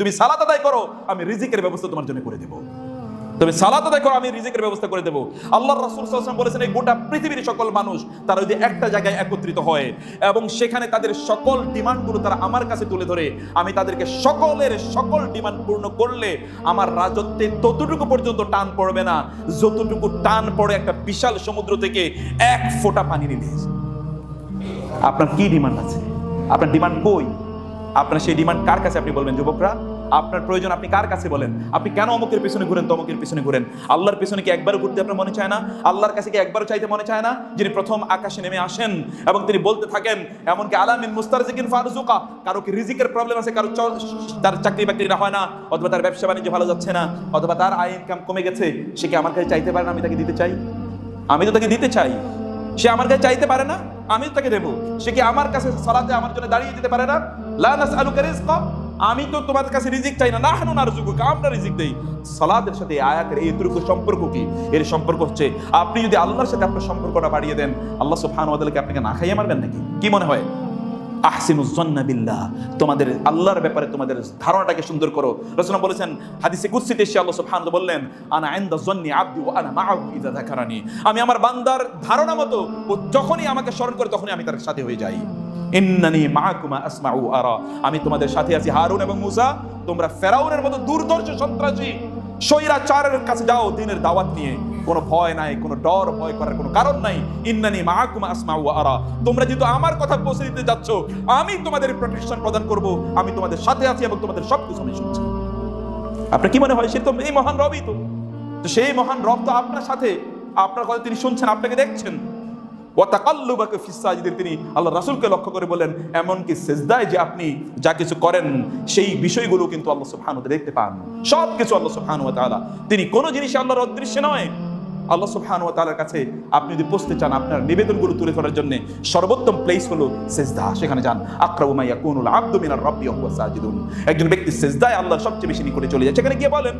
তুমি সালাত আদায় করো, আমি রিজিকের ব্যবস্থা তোমার জন্য করে দেবো। তুমি সালাত আদায় করো, আমি রিজিকের ব্যবস্থা করে দেবো। আল্লাহ রাসূল ওয়াসাল্লাম বলেছেন, এই গোটা পৃথিবীর সকল মানুষ, তারা যদি একটা জায়গায় একত্রিত হয়, এবং সেখানে তাদের সকল ডিমান্ডগুলো তারা আমার কাছে তুলে ধরে, আমি তাদেরকে সকলের সকল ডিমান্ড পূর্ণ করলে আমার রাজত্বে ততটুকু পর্যন্ত টান পড়বে না, যতটুকু টান পড়ে একটা বিশাল সমুদ্র থেকে এক ফোঁটা পানি নিলে। আপনার কি ডিমান্ড আছে? আপনার ডিমান্ড কই? আপনার সেই ডিমান্ড কার কাছে আপনি বলবেন, যুবকরা? আপনার প্রয়োজন আপনি কার কাছে বলেন? আপনি কেন অমুকের পিছনে ঘুরেন, তমকের পিছনে ঘুরেন? আল্লাহর পিছনে কি একবারও ঘুরতে আপনার মনে চায় না? আল্লাহর কাছে কি একবারও চাইতে মনে চায় না? যিনি প্রথম আকাশে নেমে আসেন এবং তিনি বলতে থাকেন, এমনকি আলামিন মুস্তারজিকিন ফারজুকা কারও কি রিজিকের প্রবলেম আছে, কারও তার চাকরি বাকরি না হয় না, অথবা তার ব্যবসা বাণিজ্য ভালো যাচ্ছে না, অথবা তার আয় ইনকাম কমে গেছে, সে কি আমার কাছে চাইতে পারে না আমি তাকে দিতে চাই? আমি তো তাকে দিতে চাই। সে আমার কাছে চাইতে পারে না? আমি তাকে দেবো। সে কি আমার কাছে সালাতে আমার জন্য দাঁড়িয়ে যেতে পারে না? লানাস আলু রিজকা। আমি তো তোমার কাছে রিজিক চাই না। না নারজুকুকা, আমরা রিজিক দেই। সালাদের সাথে আয়াতের এইটুকু সম্পর্ক কি? এর সম্পর্ক হচ্ছে, আপনি যদি আল্লাহর সাথে আপনার সম্পর্কটা বাড়িয়ে দেন, আল্লাহ সুফান ওয়া তাআলা আপনাকে না খাইয়ে মারবেন নাকি? কি মনে হয়? তোমাদের আল্লাহর ব্যাপারে তোমাদের ধারণাটাকে সুন্দর করো। রাসূলুল্লাহ বলেছেন, হাদিসে কুদসিতে এসে আল্লাহ বললেন, আনা জন্নি আমি আমার বান্দার ধারণা মতো, ও যখনই আমাকে স্মরণ করে, তখনই আমি তার সাথে হয়ে যাই। ইন্নানি মাআকুমা আসমাউ আরা। আমি তোমাদের সাথে আছি, হারুন এবং মুসা। তোমরা ফেরাউনের মতো দুর্ধর্ষ সন্ত্রাসী, স্বৈরাচারের কাছে যাও দিনের দাওয়াত নিয়ে। কোনো ভয় নাই, কোনো ডর ভয় করার কোনো কারণ নাই। ইন্নানি মাহকুমা আসমা ওয়া আরা। তোমরা যেহেতু আমার কথা পৌঁছে দিতে যাচ্ছ, আমি তোমাদের প্রোটেকশন প্রদান করব, আমি তোমাদের সাথে আছি এবং তোমাদের সব কিছু আমি শুনছি। আপনার কি মনে হয়, সে তো এই মহান রবই তো? সেই মহান রব তো আপনার সাথে। আপনার কথা তিনি শুনছেন, আপনাকে দেখছেন। ওয়াতাকাল্লুবাকে ফিসাজিদিন তিনি আল্লাহ রাসূলকে লক্ষ্য করে বলেন এমনকি সেজদায় যে আপনি যা কিছু করেন, সেই বিষয়গুলো কিন্তু আল্লাহ সুবহানাহু দেখতে পান। সব কিছু আল্লাহ সুবহানাহু তিনি কোনো জিনিস আল্লাহর অদৃশ্য নয়। আল্লাহ সুবহানাহু ওয়া তাআলার কাছে আপনি যদি পৌঁছতে চান আপনার নিবেদনগুলো তুলে ধরার জন্য সর্বোত্তম প্লেস হলো সেজদা, সেখানে যান। আকরাবু মা ইয়াকুনুল আবদু মিনার রাব্বি ওয়া সাজিদুন। একজন ব্যক্তি সেজদায় আল্লাহ সবচেয়ে বেশি নিকটে চলে যায়, সেখানে গিয়ে বলেন,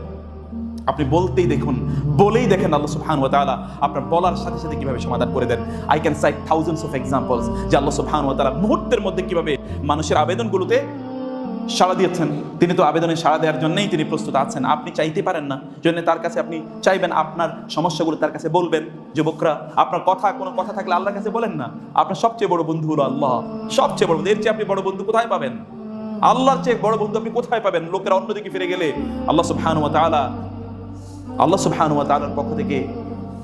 আপনি বলতেই দেখুন, বলেই দেখেন আল্লাহ সুবহানাহু ওয়া তাআলা আপনার বলার সাথে সাথে কীভাবে সমাধান করে দেন। I can cite thousands of examples যে আল্লাহ সুবহানাহু ওয়া তাআলা মুহূর্তের মধ্যে কীভাবে মানুষের আবেদনগুলোতে সাড়া দিয়েছেন। তিনি তো আবেদনে সাড়া দেওয়ার জন্যই তিনি প্রস্তুত আছেন। আপনি চাইতে পারেন না। জন্য তার কাছে আপনি চাইবেন আপনার সমস্যাগুলো তার কাছে বলবেন। যুবকরা, আপনার কথা, কোনো কথা থাকলে আল্লাহর কাছে বলেন না। আপনার সবচেয়ে বড় বন্ধু হলো আল্লাহ। সবচেয়ে বড় বন্ধু। এর চেয়ে আপনি বড় বন্ধু কোথায় পাবেন? আল্লাহর চেয়ে বড় বন্ধু আপনি কোথায় পাবেন? লোকেরা অন্যদিকে ফিরে গেলে আল্লাহ সুবহানাহু ওয়া তাআলা, আল্লাহ সুবহানাহু ওয়া তাআলার পক্ষ থেকে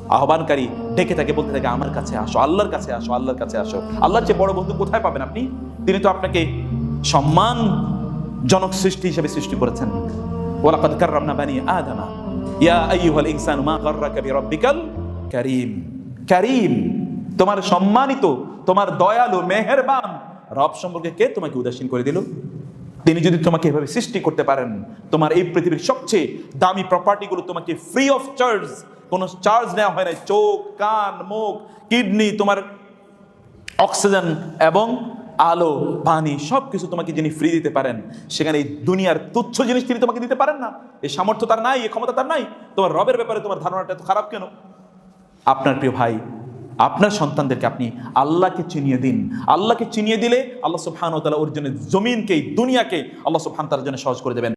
আহ্বানকারী ডেকে থাকে বলতে থাকে, আমার কাছে আসো, আল্লাহর কাছে আসো, আল্লাহর কাছে আসো। আল্লাহর চেয়ে বড় বন্ধু কোথায় পাবেন আপনি? তিনি তো আপনাকে সম্মান জনক সৃষ্টি হিসেবে সৃষ্টি করেছেন। ওয়ালাকাদ কাররামনা বানি আদামা। ইয়া আইয়ুহাল ইনসানু মা গাররাকা বিরাব্বিকাল কারীম। কারীম, তোমার সম্মানিত, তোমার দয়ালু, মেহেরবান রব সম্পর্কে কে তোমাকে উদাসীন করে দিল? তিনি যদি তোমাকে এভাবে সৃষ্টি করতে পারেন, তোমার এই পৃথিবীর সবচেয়ে দামি প্রপার্টিগুলো তোমাকে ফ্রি অফ চার্জ কোনো চার্জ নেওয়া হয় না চোখ, কান, মুখ কিডনি তোমার অক্সিজেন এবং আলো, পানি সব কিছু তোমাকে যিনি ফ্রি দিতে পারেন, সেখানে এই দুনিয়ার তুচ্ছ জিনিস তিনি তোমাকে দিতে পারেন না। এই সামর্থ্য তার নাই, এই ক্ষমতা তার নাই। তোমার রবের ব্যাপারে তোমার ধারণাটা এত খারাপ কেন? আপনার প্রিয় ভাই, আপনার সন্তানদেরকে আপনি আল্লাহকে চিনিয়ে দিন। আল্লাহকে চিনিয়ে দিলে আল্লাহ সুবহানাহু ও তালা ওর জন্য জমিনকে দুনিয়াকে আল্লাহ সুবহান তার জন্য সহজ করে দেবেন।